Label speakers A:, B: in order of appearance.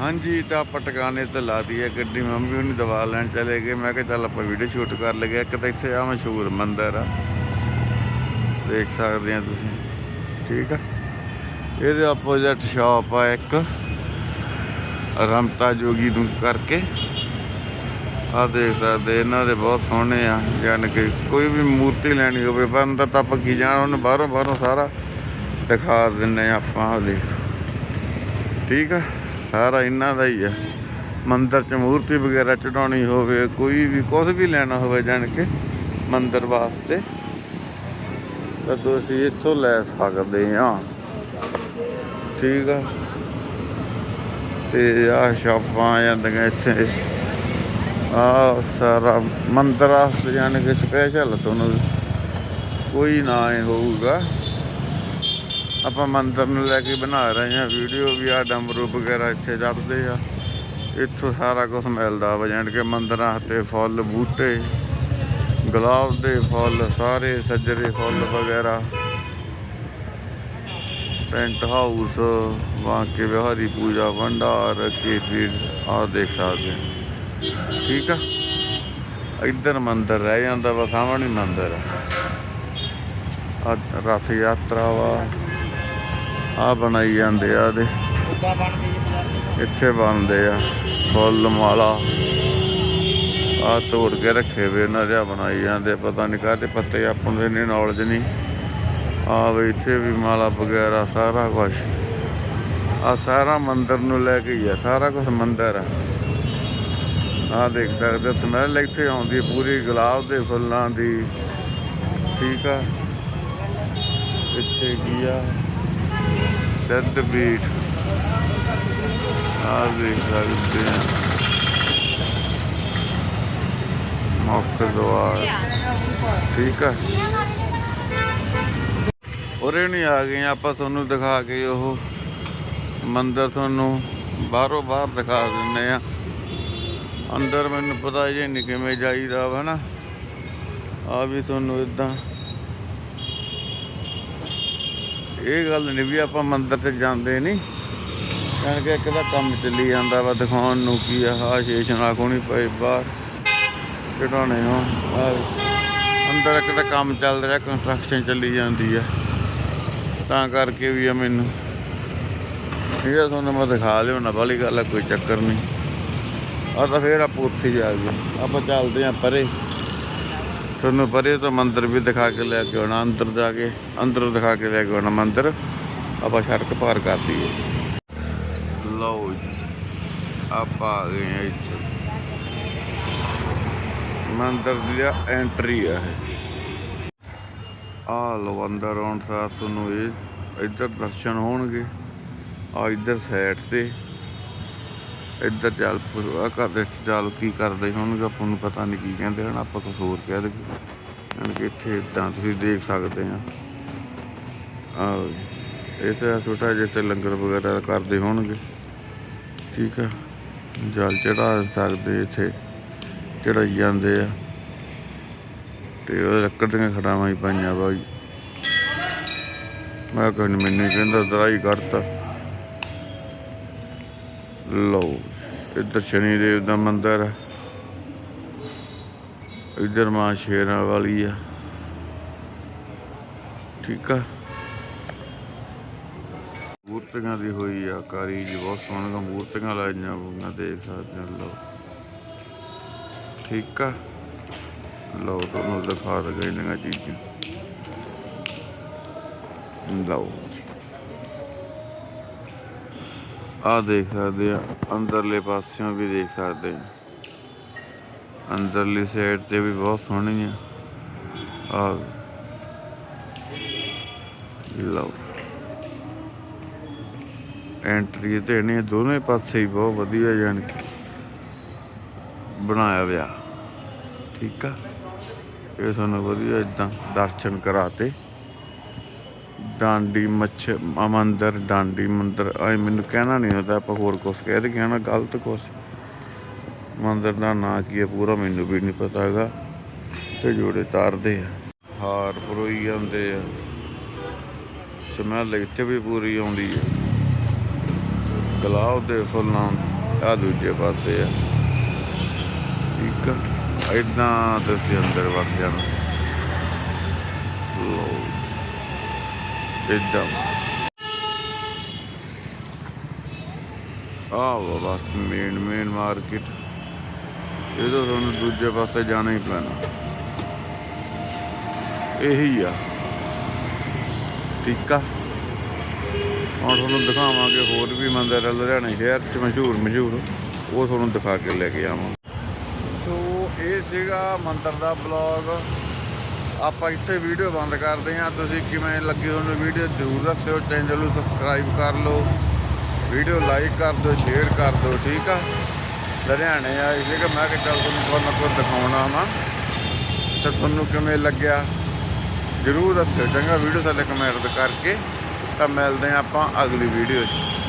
A: ਹਾਂਜੀ, ਤਾਂ ਆਪਾਂ ਟਿਕਾਣੇ ਤੇ ਲਾਤੀ ਹੈ ਗੱਡੀ ਮੰਮੀ ਉਹਨੇ ਦਵਾ ਲੈਣ ਚਲੇ ਗਏ। ਮੈਂ ਕਿਹਾ ਚੱਲ ਆਪਾਂ ਵੀਡੀਓ ਸ਼ੂਟ ਕਰ ਲਈਏ। ਇੱਕ ਤਾਂ ਇੱਥੇ ਆ ਮਸ਼ਹੂਰ ਮੰਦਿਰ ਆ। ਦੇਖ ਸਕਦੇ ਆ ਤੁਸੀਂ। ਠੀਕ ਆ? ਇਹਦੇ ਆਪੋਜ਼ਿਟ ਸ਼ਾਪ ਆ ਇੱਕ। ਰਮਤਾ ਜੋਗੀ ਨੂੰ ਕਰਕੇ। ਆ ਦੇਖ ਸਕਦੇ ਇਹਨਾਂ ਦੇ ਬਹੁਤ ਸੋਹਣੇ ਆ। ਯਾਨੀ ਕਿ ਕੋਈ ਵੀ ਮੂਰਤੀ ਲੈਣੀ ਹੋਵੇ, ਪਰ ਤਾਂ ਆਪਾਂ ਕੀ ਜਾਣ, ਉਹਨੂੰ ਬਾਹਰੋਂ ਬਾਹਰੋਂ ਸਾਰਾ ਦਿਖਾ ਦਿੰਨੇ ਆ ਆਪਾਂ ਦੇਖ। ਠੀਕ ਆ? ਸਾਰਾ ਇਹਨਾਂ ਦਾ ਹੀ ਆ। ਮੰਦਰ ਚ ਮੂਰਤੀ ਵਗੈਰਾ ਚੜਾਉਣੀ ਹੋਵੇ, ਕੋਈ ਵੀ ਕੁਝ ਵੀ ਲੈਣਾ ਹੋਵੇ ਜਾਣ ਕੇ ਮੰਦਰ ਵਾਸਤੇ। ਤਾਂ ਤੁਸੀਂ ਇੱਥੋਂ ਲੈ ਸਕਦੇ ਆ। ਠੀਕ ਆ। ਤੇ ਆ ਸ਼ਾਪਾਂ ਆ ਜਾਂਦੀਆਂ ਇੱਥੇ। ਆ ਸਾਰਾ ਮੰਦਰ ਵਾਸਤੇ ਜਾਣ ਕੇ ਸਪੈਸ਼ਲ ਤੁਹਾਨੂੰ। ਕੋਈ ਨਾ ਹੋਊਗਾ। ਆਪਾਂ ਮੰਦਰ ਨੂੰ ਲੈ ਕੇ ਬਣਾ ਰਹੇ ਹਾਂ ਵੀਡੀਓ ਵੀ ਆ ਡੰਬਰੂ ਵਗੈਰਾ ਇੱਥੇ ਚੜਦੇ ਆ। ਇੱਥੋਂ ਸਾਰਾ ਕੁਝ ਮਿਲਦਾ ਵਾ, ਜਾਣ ਕੇ ਮੰਦਰਾਂ ਤੇ ਫੁੱਲ, ਬੂਟੇ, ਗੁਲਾਬ ਦੇ ਫੁੱਲ, ਸਾਰੇ ਸੱਜਰੇ ਫੁੱਲ ਵਗੈਰਾ। ਟੈਂਟ ਹਾਊਸ ਵਾਂਕੇ ਵਿਹਾਰੀ ਪੂਜਾ, ਭੰਡਾਰ ਕੇ ਫਿਰ ਆ ਦੇਖ ਸਕਦੇ ਠੀਕ ਆ? ਇੱਧਰ ਮੰਦਰ ਰਹਿ ਜਾਂਦਾ ਵਾ, ਸਾਹਮਣੇ ਮੰਦਰ ਆ। ਰਥ ਯਾਤਰਾ ਵਾ। ਆ ਬਣਾਈ ਜਾਂਦੇ ਆ ਦੇ ਇੱਥੇ ਬਣਦੇ ਆ ਫੁੱਲ ਮਾਲਾ। ਆ ਤੋੜ ਕੇ ਰੱਖੇ ਵੇ ਇਹਨਾਂ ਦੇ ਬਣਾਈ ਜਾਂਦੇ ਪਤਾ ਨਹੀਂ ਕਾਹਦੇ ਪੱਤੇ ਆਪਾਂ ਨੂੰ ਇੰਨੀ ਨੌਲੇਜ ਨਹੀਂ ਆ ਵੀ ਇੱਥੇ ਵੀ ਮਾਲਾ ਵਗੈਰਾ, ਸਾਰਾ ਕੁਝ ਆ ਸਾਰਾ ਮੰਦਰ ਨੂੰ ਲੈ ਕੇ ਹੀ ਆ, ਸਾਰਾ ਕੁਝ ਮੰਦਿਰ ਆ। ਆ ਦੇਖ ਸਕਦੇ ਸਮੈਲ ਇੱਥੇ ਆਉਂਦੀ ਪੂਰੀ, ਗੁਲਾਬ ਦੇ ਫੁੱਲਾਂ ਦੀ। ਠੀਕ ਆ। ਇੱਥੇ ਕੀ ਆ? ਸਿੱਧ ਬੀਟ ਆ ਦੇਖ ਸਕਦੇ ਆ ਮੁੱਖ ਦੁਆਰ ਠੀਕ ਆ। ਉਰੇ ਨਹੀਂ ਆ ਗਏ ਆਪਾਂ ਤੁਹਾਨੂੰ ਦਿਖਾ ਕੇ ਉਹ ਮੰਦਿਰ ਤੁਹਾਨੂੰ ਬਾਹਰੋਂ ਬਾਹਰ ਦਿਖਾ ਦਿੰਦੇ ਆ। ਅੰਦਰ ਮੈਨੂੰ ਪਤਾ ਜੇ ਨਹੀਂ ਕਿਵੇਂ ਜਾਈਦਾ ਵਾ ਨਾ। ਆ ਵੀ ਤੁਹਾਨੂੰ ਇਦਾਂ ਇਹ ਗੱਲ ਨਹੀਂ ਵੀ ਆਪਾਂ ਮੰਦਿਰ ਤੇ ਜਾਂਦੇ ਨਹੀਂ। ਜਾਣ ਕੇ ਇੱਕ ਦਾ ਕੰਮ ਚੱਲੀ ਜਾਂਦਾ ਵਾ ਦਿਖਾਉਣ ਨੂੰ ਕੀ ਆ ਆ ਸ਼ੇਸ਼ਨਾ ਕੋਣੀ ਪਏ ਬਾਹਰ। ਕਿਹੜਾਣੇ ਹੋ ਅੰਦਰ ਇੱਕ ਤਾਂ ਕੰਮ ਚੱਲ ਰਿਹਾ ਕੰਸਟਰਕਸ਼ਨ ਚੱਲੀ ਜਾਂਦੀ ਆ। ਤਾਂ ਕਰਕੇ ਵੀ ਆ ਮੈਨੂੰ। ਠੀਕ ਆ, ਤੁਹਾਨੂੰ ਮੈਂ ਦਿਖਾ ਲਿਓ ਨਾ ਵਾਲੀ ਗੱਲ ਆ, ਕੋਈ ਚੱਕਰ ਨਹੀਂ। ਆ ਤਾਂ ਫੇਰ ਆਪਾਂ ਉੱਥੇ ਜਾ ਗਏ। ਆਪਾਂ ਚੱਲਦੇ ਆ ਪਰੇ। ਤੁਹਾਨੂੰ ਪਰੇ ਤੋਂ ਮੰਦਿਰ ਵੀ ਦਿਖਾ ਕੇ ਲੈ ਕੇ ਆਉਣਾ, ਅੰਦਰ ਜਾ ਕੇ, ਅੰਦਰ ਦਿਖਾ ਕੇ ਲੈ ਕੇ ਆਉਣਾ ਮੰਦਿਰ। ਆਪਾਂ ਸੜਕ ਪਾਰ ਕਰ ਦਈਏ। ਲਓ ਜੀ, ਆਪਾਂ ਆ ਗਏ ਹਾਂ ਇੱਥੇ। ਮੰਦਿਰ ਦੀ ਐਂਟਰੀ ਆ ਇਹ। ਆ ਲਓ ਅੰਦਰ ਆਉਣ ਸਾਰ ਤੁਹਾਨੂੰ ਇਹ ਇੱਧਰ ਦਰਸ਼ਨ ਹੋਣਗੇ। ਆ ਇੱਧਰ ਸਾਈਡ ਤੇ। ਇੱਧਰ ਚੱਲ ਆ ਘਰ ਦੇ ਚੱਲ ਕੀ ਕਰਦੇ ਹੋਣਗੇ, ਆਪਾਂ ਨੂੰ ਪਤਾ ਨਹੀਂ ਕੀ ਕਹਿੰਦੇ ਹਨ ਆਪਾਂ ਕੁਝ ਹੋਰ ਕਹਿ ਦੇ ਯਾਨੀ ਕਿ ਇੱਥੇ ਇਦਾਂ ਤੁਸੀਂ ਦੇਖ ਸਕਦੇ ਆ। ਆ ਇਹ ਤਾਂ ਛੋਟਾ ਜਿਹਾ ਤੇ ਲੰਗਰ ਵਗੈਰਾ ਕਰਦੇ ਹੋਣਗੇ। ਠੀਕ ਆ, ਜਲ ਚੜਾ ਸਕਦੇ ਇੱਥੇ, ਚੜਾਈ ਜਾਂਦੇ ਆ। ਤੇ ਉਹ ਲੱਕੜ ਦੀਆਂ ਖੜਾਵਾਂ ਹੀ ਪਾਈਆਂ ਵਾ ਮੈਂ ਕਹਿੰਦਾ ਮੈਨੂੰ ਕਹਿੰਦਾ ਦਰਾਈ ਕਰਤਾ ਲਓ, ਇੱਧਰ ਸ਼ਨੀ ਦੇਵ ਦਾ ਮੰਦਿਰ ਹੈ ਇੱਧਰ ਮਾਂ ਸ਼ੇਰਾਂ ਵਾਲੀ ਆ। ਠੀਕ ਆ। ਮੂਰਤੀਆਂ ਦੀ ਹੋਈ ਆ ਕਾਰੀ ਜੀ ਬਹੁਤ ਸੋਹਣੀਆਂ ਮੂਰਤੀਆਂ ਲਾਈਆਂ ਹੋਈਆਂ, ਦੇਖ ਸਕਦੇ ਹੋ, ਲਓ। ਠੀਕ ਆ। ਲਓ, ਤੁਹਾਨੂੰ ਦਿਖਾ ਦਗਾ ਇਹਨਾਂ ਚੀਜ਼ਾਂ। ਲਓ। ਆ ਦੇਖ ਸਕਦੇ ਆ, ਅੰਦਰਲੇ ਪਾਸਿਓਂ ਵੀ ਦੇਖ ਸਕਦੇ ਆ। ਅੰਦਰਲੀ ਸਾਈਡ ਤੇ ਵੀ ਬਹੁਤ ਸੋਹਣੀ ਆ। ਆ ਲਓ। ਐਂਟਰੀ ਤੇ ਨੇ ਦੋਨੇ ਪਾਸੇ ਹੀ ਬਹੁਤ ਵਧੀਆ ਜਾਣ ਕੇ ਬਣਾਇਆ ਹੋਇਆ। ਠੀਕ ਆ? ਇਹ ਤੁਹਾਨੂੰ ਵਧੀਆ ਇਦਾਂ ਦਰਸ਼ਨ ਕਰਾਤੇ। ਡਾਂਡੀ ਮੱਛ ਮ- ਡਾਂਡੀ ਮੰਦਿਰ। ਐ ਮੈਨੂੰ ਕਹਿਣਾ ਨਹੀਂ ਹੁੰਦਾ, ਆਪਾਂ ਹੋਰ ਕੁਝ ਕਹਿ ਦੇ ਕਹਿਣਾ ਗਲਤ ਕੁਝ ਮੰਦਿਰ ਦਾ ਨਾਂ ਕੀ ਹੈ ਪੂਰਾ ਮੈਨੂੰ ਵੀ ਨਹੀਂ ਪਤਾ ਹੈਗਾ। ਤੇ ਜੋੜੇ ਤਾਰਦੇ ਆ। ਹਾਰ ਪਰੋਈ ਜਾਂਦੇ ਆ। ਸਮੈਲ ਇੱਥੇ ਵੀ ਪੂਰੀ ਆਉਂਦੀ ਹੈ ਗੁਲਾਬ ਦੇ ਫੁੱਲਾਂ ਆ ਦੂਜੇ ਪਾਸੇ ਆ। ਠੀਕ ਆ। ਇਦਾਂ ਤੁਸੀਂ ਅੰਦਰ ਵੜ ਜਾਣਾ। ਲੋ ਇਦਾਂ ਆ ਬਸ ਮੇਨ ਮੇਨ ਮਾਰਕੀਟ ਇਹ ਤਾਂ ਤੁਹਾਨੂੰ ਦੂਜੇ ਪਾਸੇ ਜਾਣਾ ਹੀ ਪੈਣਾ। ਇਹੀ ਆ। ਠੀਕ ਆ। ਹੁਣ ਤੁਹਾਨੂੰ ਦਿਖਾਵਾਂਗੇ ਹੋਰ ਵੀ ਮੰਦਿਰ ਆ, ਲੁਧਿਆਣੇ ਸ਼ਹਿਰ ਚ ਮਸ਼ਹੂਰ ਮਸ਼ਹੂਰ। ਉਹ ਤੁਹਾਨੂੰ ਦਿਖਾ ਕੇ ਲੈ ਕੇ ਆਵਾਂ। ਸੋ ਇਹ ਸੀਗਾ ਮੰਦਰ ਦਾ ਬਲੌਗ ਆਪਾਂ ਇੱਥੇ ਵੀਡੀਓ ਬੰਦ ਕਰਦੇ ਹਾਂ। ਤੁਸੀਂ ਕਿਵੇਂ ਲੱਗੀ ਤੁਹਾਨੂੰ ਵੀਡੀਓ, ਜ਼ਰੂਰ ਦੱਸਿਓ। ਚੈਨਲ ਨੂੰ ਸਬਸਕ੍ਰਾਈਬ ਕਰ ਲਓ। ਵੀਡੀਓ ਲਾਈਕ ਕਰ ਦਿਓ ਸ਼ੇਅਰ ਕਰ ਦਿਓ, ਠੀਕ ਆ? ਲੁਧਿਆਣੇ ਆਏ ਸੀਗਾ। ਮੈਂ ਕਿ ਚੱਲ ਤੁਹਾਨੂੰ ਕੋਈ ਨਾ ਕੋਈ ਦਿਖਾਉਣਾ ਵਾ। ਤੇ ਤੁਹਾਨੂੰ ਕਿਵੇਂ ਲੱਗਿਆ? ਜ਼ਰੂਰ ਦੱਸਿਓ। ਚੰਗਾ ਵੀਡੀਓ ਸਾਡੇ ਕਮੈਂਟ ਕਰਕੇ। ਤਾਂ ਮਿਲਦੇ ਹਾਂ ਆਪਾਂ ਅਗਲੀ ਵੀਡੀਓ 'ਚ।